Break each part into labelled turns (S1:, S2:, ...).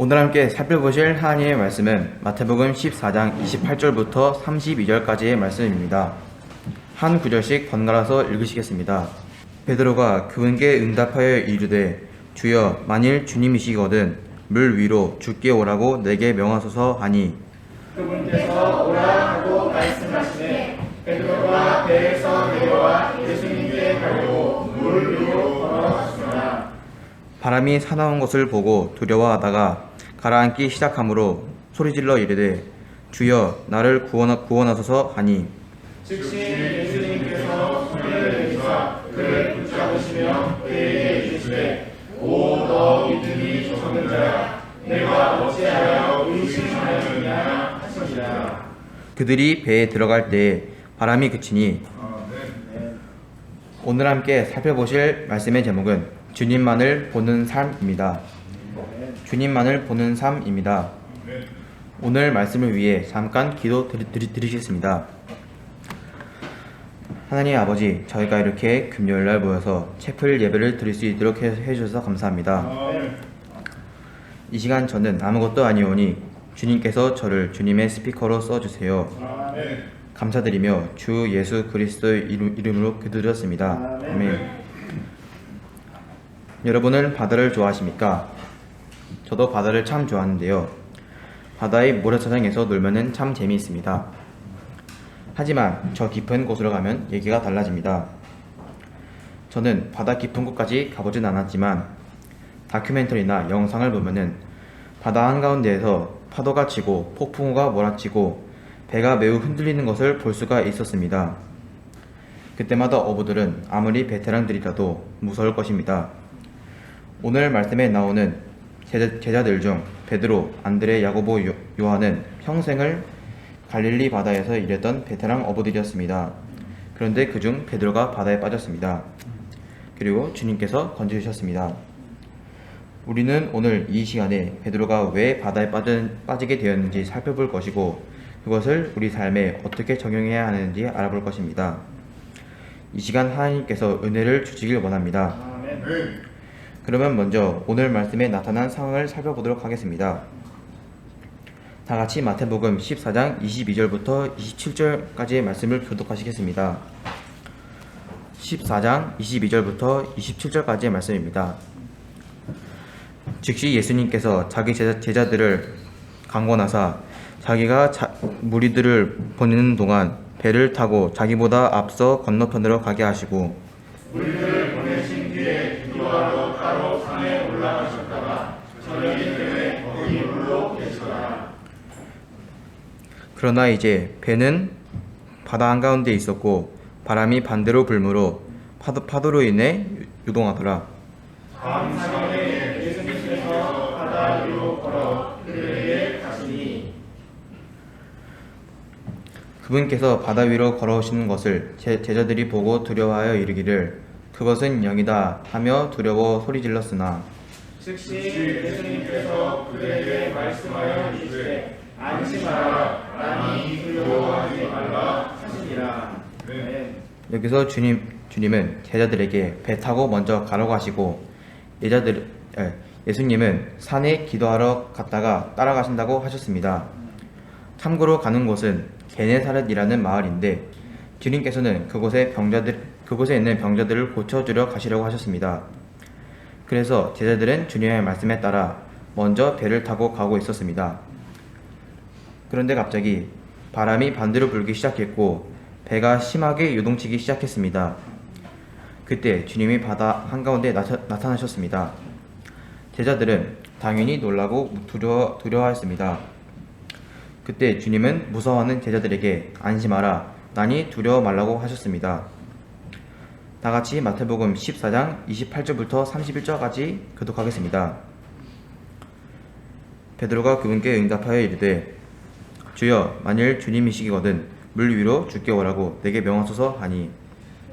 S1: 오늘 함께 살펴보실 하나님의 말씀은 마태복음 14장 28절부터 32절까지의 말씀입니다. 한 구절씩 번갈아서 읽으시겠습니다. 베드로가 그분께 응답하여 이르되 주여 만일 주님이시거든 물 위로 죽게 오라고 내게 명하소서 하니
S2: 그분께서 오라 하고 말씀하시네 베드로가 배에서 내려와 예수님께 가려고 물 위로 걸어갔으나
S1: 바람이 사나운 것을 보고 두려워하다가 가라앉기 시작하므로 소리질러 이르되 주여 나를 구원하, 구원하소서 하니.
S2: 즉시 예수님께서 손을 내미사 그를 붙잡으시며 그에게 이르시되 오너 믿음이 적은 자야 내가 어찌하여 의심하였느냐 하시니라
S1: 그들이 배에 들어갈 때에 바람이 그치니 오늘 함께 살펴보실 말씀의 제목은 주님만을 보는 삶입니다. 주님만을 보는 삶입니다. 오늘 말씀을 위해 잠깐 기도 드리, 드리, 드리겠습니다. 하나님 아버지, 저희가 이렇게 금요일 날 모여서 채플 예배를 드릴 수 있도록 해, 해주셔서 감사합니다. 이 시간 저는 아무것도 아니오니 주님께서 저를 주님의 스피커로 써주세요. 감사드리며 주 예수 그리스도의 이름, 이름으로 기도드렸습니다. 아멘. 여러분은 바다를 좋아하십니까? 저도 바다를 참 좋아하는데요. 바다의 모래사장에서 놀면은 참 재미있습니다. 하지만 저 깊은 곳으로 가면 얘기가 달라집니다. 저는 바다 깊은 곳까지 가보진 않았지만 다큐멘터리나 영상을 보면은 바다 한가운데에서 파도가 치고 폭풍우가 몰아치고 배가 매우 흔들리는 것을 볼 수가 있었습니다. 그때마다 어부들은 아무리 베테랑들이라도 무서울 것입니다. 오늘 말씀에 나오는 제자, 제자 들 중 베드로, 안드레, 야고보, 요- 요한은 평생을 갈릴리 바다에서 일했던 베테랑 어부들이었습니다. 그런데 그중 베드로가 바다에 빠졌습니다. 그리고 주님께서 건져주셨습니다. 우리는 오늘 이 시간에 베드로가 왜 바다에 빠진, 빠지게 되었는지 살펴볼 것이고 그것을 우리 삶에 어떻게 적용해야 하는지 알아볼 것입니다. 이 시간 하나님께서 은혜를 주시길 원합니다.
S2: 아멘
S1: 그러면 먼저 오늘 말씀에 나타난 상황을 살펴보도록 하겠습니다. 다 같이 마태복음 14장 22절부터 27절까지의 말씀을 교독하시겠습니다. 14장 22절부터 27절까지의 말씀입니다. 즉시 예수님께서 자기 제자, 제자들을 강권하사 자기가 자, 무리들을 보내는 동안 배를 타고 자기보다 앞서 건너편으로 가게 하시고
S2: 뒤에 따로 산에 올라가셨다가 저녁이 되매 거기 물로 계시더라
S1: 그러나 이제 배는 바다 한가운데 있었고 바람이 반대로 불므로 파도, 파도로 인해 유동하더라.
S2: 다음 사경에 예수님께서 바다 위로 걸어 그들에게 가시니
S1: 그분께서 바다 위로 걸어오시는 것을 제, 제자들이 보고 두려워하여 이르기를 그것은 영이다 하며 두려워 소리 질렀으나
S2: 즉시 예수님께서 그들에게 말씀하여 이르시되 안심하라 나니 두려워하지 말라 하시니라 네.
S1: 여기서 주님 주님은 제자들에게 배 타고 먼저 가라고 하시고 예자들 에, 예수님은 산에 기도하러 갔다가 따라가신다고 하셨습니다. 참고로 가는 곳은 게네사렛이라는 마을인데 주님께서는 그곳에 병자들 그곳에 있는 병자들을 고쳐주려 가시려고 하셨습니다. 그래서 제자들은 주님의 말씀에 따라 먼저 배를 타고 가고 있었습니다. 그런데 갑자기 바람이 반대로 불기 시작했고 배가 심하게 요동치기 시작했습니다. 그때 주님이 바다 한가운데 나타, 나타나셨습니다. 제자들은 당연히 놀라고 두려워, 두려워하였습니다. 그때 주님은 무서워하는 제자들에게 안심하라, 나니 두려워 말라고 하셨습니다. 다 같이 마태복음 14장 28절부터 31절까지 교독하겠습니다. 베드로가 그분께 응답하여 이르되 주여 만일 주님이시거든 물 위로 죽게 오라고 내게 명하소서 하니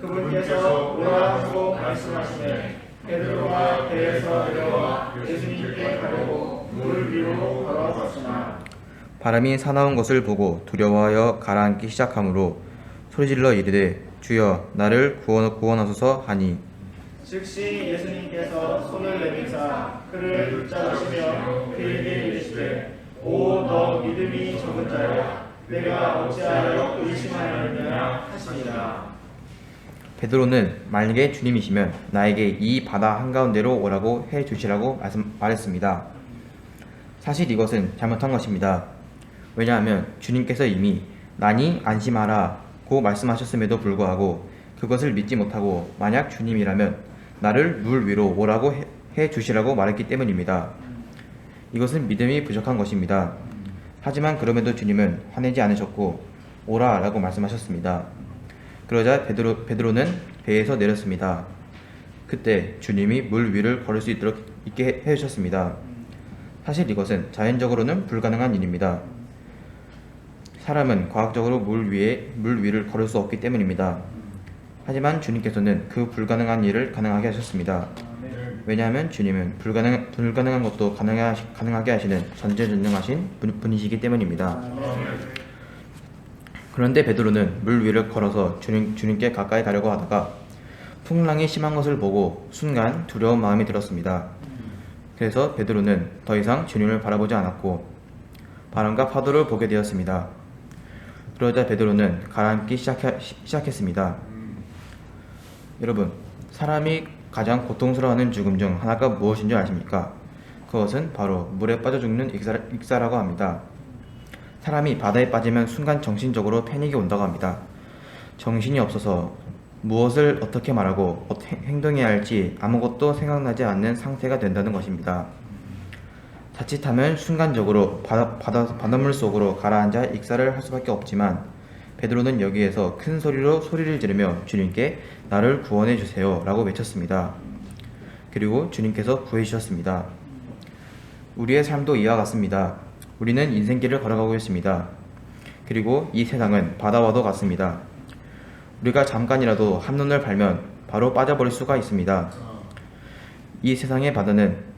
S2: 그분께서 오라 하고 말씀하시되 베드로가 배에서 내려와 예수님께 가려고 물 위로 걸어갔으나
S1: 바람이 사나운 것을 보고 두려워하여 가라앉기 시작하므로 소리질러 이르되 주여 나를 구원, 구원하소서 하니
S2: 즉시 예수님께서 손을 내미사 그를 붙잡으시며 그에게 믿음이 적은 자여 내가 어찌하여 의심하였느냐 하시니라
S1: 베드로는 만약에 주님이시면 나에게 이 바다 한가운데로 오라고 해 주시라고 말씀, 말했습니다. 사실 이것은 잘못한 것입니다. 왜냐하면 주님께서 이미 나니 안심하라 고 말씀하셨음에도 불구하고 그것을 믿지 못하고 만약 주님이라면 나를 물 위로 오라고 해, 해 주시라고 말했기 때문입니다. 이것은 믿음이 부족한 것입니다. 하지만 그럼에도 주님은 화내지 않으셨고 오라라고 말씀하셨습니다. 그러자 베드로, 베드로는 배에서 내렸습니다. 그때 주님이 물 위를 걸을 수 있도록 있게 해 주셨습니다. 사실 이것은 자연적으로는 불가능한 일입니다. 사람은 과학적으로 물 위에 물 위를 걸을 수 없기 때문입니다. 하지만 주님께서는 그 불가능한 일을 가능하게 하셨습니다. 왜냐하면 주님은 불가능, 불가능한 것도 가능하, 가능하게 하시는 전제전능하신 분- 분이시기 때문입니다. 그런데 베드로는 물 위를 걸어서 주님, 주님께 가까이 가려고 하다가 풍랑이 심한 것을 보고 순간 두려운 마음이 들었습니다. 그래서 베드로는 더 이상 주님을 바라보지 않았고 바람과 파도를 보게 되었습니다. 그러자 베드로는 가라앉기 시작하, 시- 시작했습니다. 여러분, 사람이 가장 고통스러워하는 죽음 중 하나가 무엇인 줄 아십니까? 그것은 바로 물에 빠져 죽는 익사, 익사 라고 합니다. 사람이 바다에 빠지면 순간 정신적으로 패닉이 온다고 합니다. 정신이 없어서 무엇을 어떻게 말하고 행동해야 할지 아무것도 생각나지 않는 상태가 된다는 것입니다. 자칫하면 순간적으로 바닷물 속으로 가라앉아 익사를 할 수밖에 없지만 베드로는 여기에서 큰 소리로 소리를 지르며 주님께 나를 구원해 주세요 라고 외쳤습니다. 그리고 주님께서 구해 주셨습니다. 우리의 삶도 이와 같습니다. 우리는 인생길을 걸어가고 있습니다. 그리고 이 세상은 바다와도 같습니다. 우리가 잠깐이라도 한눈을 팔면 바로 빠져버릴 수가 있습니다. 이 세상의 바다는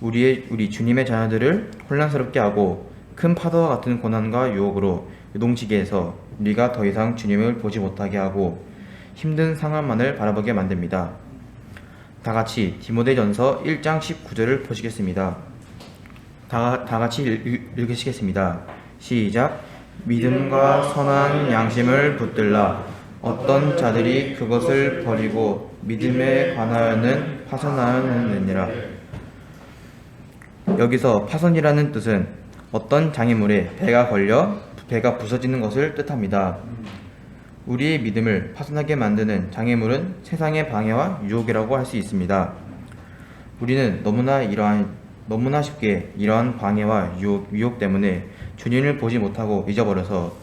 S1: 우리의 우리 주님의 자녀들을 혼란스럽게 하고 큰 파도와 같은 고난과 유혹으로 요동치게 해서 우리가 더 이상 주님을 보지 못하게 하고 힘든 상황만을 바라보게 만듭니다. 다 같이 디모데전서 1장 19절을 보시겠습니다. 다, 다 같이 읽, 읽- 읽으시겠습니다. 시작. 믿음과 선한 양심을 붙들라. 어떤 자들이 그것을 버리고 믿음에 관하여는 파선하였느니라. 여기서 파선이라는 뜻은 어떤 장애물에 배가 걸려 배가 부서지는 것을 뜻합니다. 우리의 믿음을 파손하게 만드는 장애물은 세상의 방해와 유혹이라고 할 수 있습니다. 우리는 너무나 이러한 너무나 쉽게 이러한 방해와 유혹, 유혹 때문에 주님을 보지 못하고 잊어버려서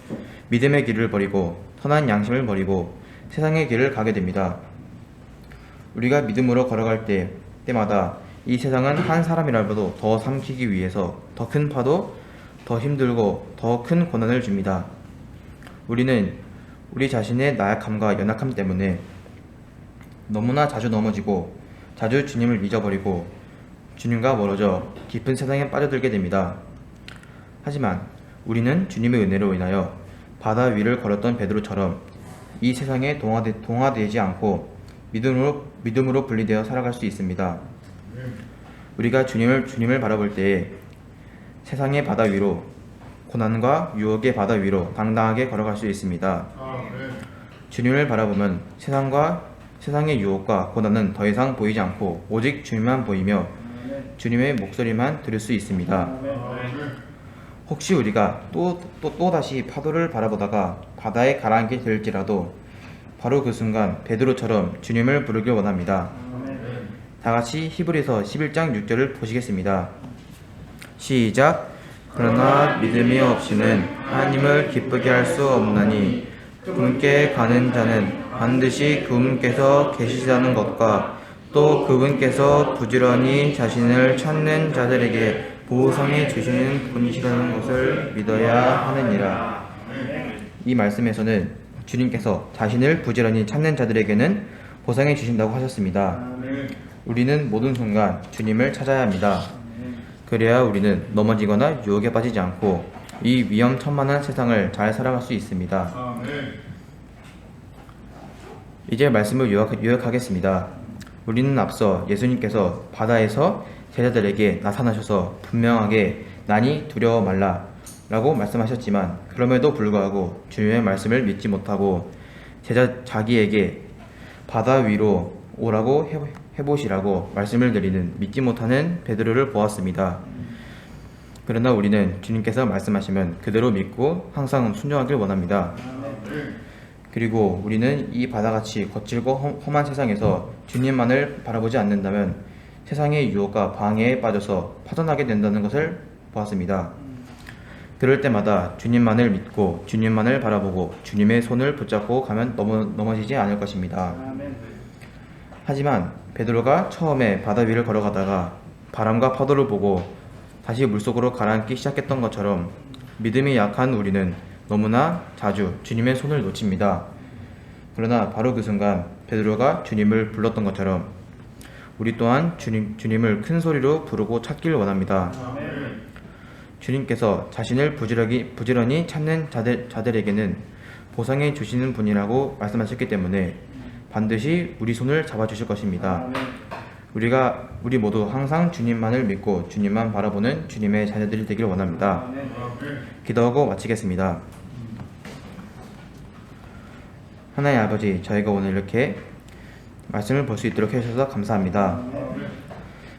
S1: 믿음의 길을 버리고 선한 양심을 버리고 세상의 길을 가게 됩니다. 우리가 믿음으로 걸어갈 때 때마다 이 세상은 한 사람이라도 더 삼키기 위해서 더 큰 파도, 더 힘들고 더 큰 고난을 줍니다. 우리는 우리 자신의 나약함과 연약함 때문에 너무나 자주 넘어지고 자주 주님을 잊어버리고 주님과 멀어져 깊은 세상에 빠져들게 됩니다. 하지만 우리는 주님의 은혜로 인하여 바다 위를 걸었던 베드로처럼 이 세상에 동화되, 동화되지 않고 믿음으로 믿음으로 분리되어 살아갈 수 있습니다. 우리가 주님을 주님을 바라볼 때에 세상의 바다 위로 고난과 유혹의 바다 위로 당당하게 걸어갈 수 있습니다. 주님을 바라보면 세상과 세상의 유혹과 고난은 더 이상 보이지 않고 오직 주님만 보이며 주님의 목소리만 들을 수 있습니다. 혹시 우리가 또, 또, 또 다시 파도를 바라보다가 바다에 가라앉게 될지라도 바로 그 순간 베드로처럼 주님을 부르길 원합니다. 다 같이 히브리서 11장 6절을 보시겠습니다. 시작. 그러나 믿음이 없이는 하나님을 기쁘게 할 수 없나니 그분께 가는 자는 반드시 그분께서 계시다는 것과 또 그분께서 부지런히 자신을 찾는 자들에게 보상해 주시는 분이시라는 것을 믿어야 하느니라. 이 말씀에서는 주님께서 자신을 부지런히 찾는 자들에게는 보상해 주신다고 하셨습니다. 우리는 모든 순간 주님을 찾아야 합니다. 그래야 우리는 넘어지거나 유혹에 빠지지 않고 이 위험천만한 세상을 잘 살아갈 수 있습니다. 이제 말씀을 요약, 요약 하겠습니다. 우리는 앞서 예수님께서 바다에서 제자들에게 나타나셔서 분명하게 난이 두려워 말라 라고 말씀하셨지만 그럼에도 불구하고 주님의 말씀을 믿지 못하고 제자 자기에게 바다 위로 오라고 해- 해보시라고 말씀을 드리는 믿지 못하는 베드로를 보았습니다. 그러나 우리는 주님께서 말씀하시면 그대로 믿고 항상 순종하길 원합니다. 그리고 우리는 이 바다같이 거칠고 험- 험한 세상에서 주님만을 바라보지 않는다면 세상의 유혹과 방해에 빠져서 파전하게 된다는 것을 보았습니다. 그럴 때마다 주님만을 믿고 주님만을 바라보고 주님의 손을 붙잡고 가면 넘어, 넘어지지 않을 것입니다. 하지만 베드로가 처음에 바다 위를 걸어가다가 바람과 파도를 보고 다시 물속으로 가라앉기 시작했던 것처럼 믿음이 약한 우리는 너무나 자주 주님의 손을 놓칩니다. 그러나 바로 그 순간 베드로가 주님을 불렀던 것처럼 우리 또한 주님, 주님을 큰 소리로 부르고 찾길 원합니다. 주님께서 자신을 부지런히, 부지런히 찾는 자들, 자들에게는 보상해 주시는 분이라고 말씀하셨기 때문에 반드시 우리 손을 잡아주실 것입니다. 우리가 우리 모두 항상 주님만을 믿고 주님만 바라보는 주님의 자녀들이 되길 원합니다. 기도하고 마치겠습니다. 하나님 아버지, 저희가 오늘 이렇게 말씀을 볼 수 있도록 해주셔서 감사합니다.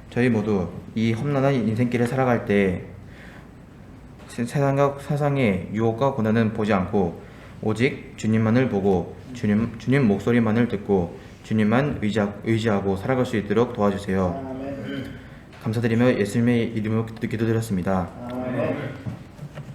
S1: 저희 모두 이 험난한 인생길을 살아갈 때 세- 세상과 세상의 유혹과 고난은 보지 않고 오직 주님만을 보고 주님 주님 목소리만을 듣고 주님만 의지하, 의지하고 살아갈 수 있도록 도와주세요. 감사드리며 예수님의 이름으로 기도드렸습니다.
S3: 아멘.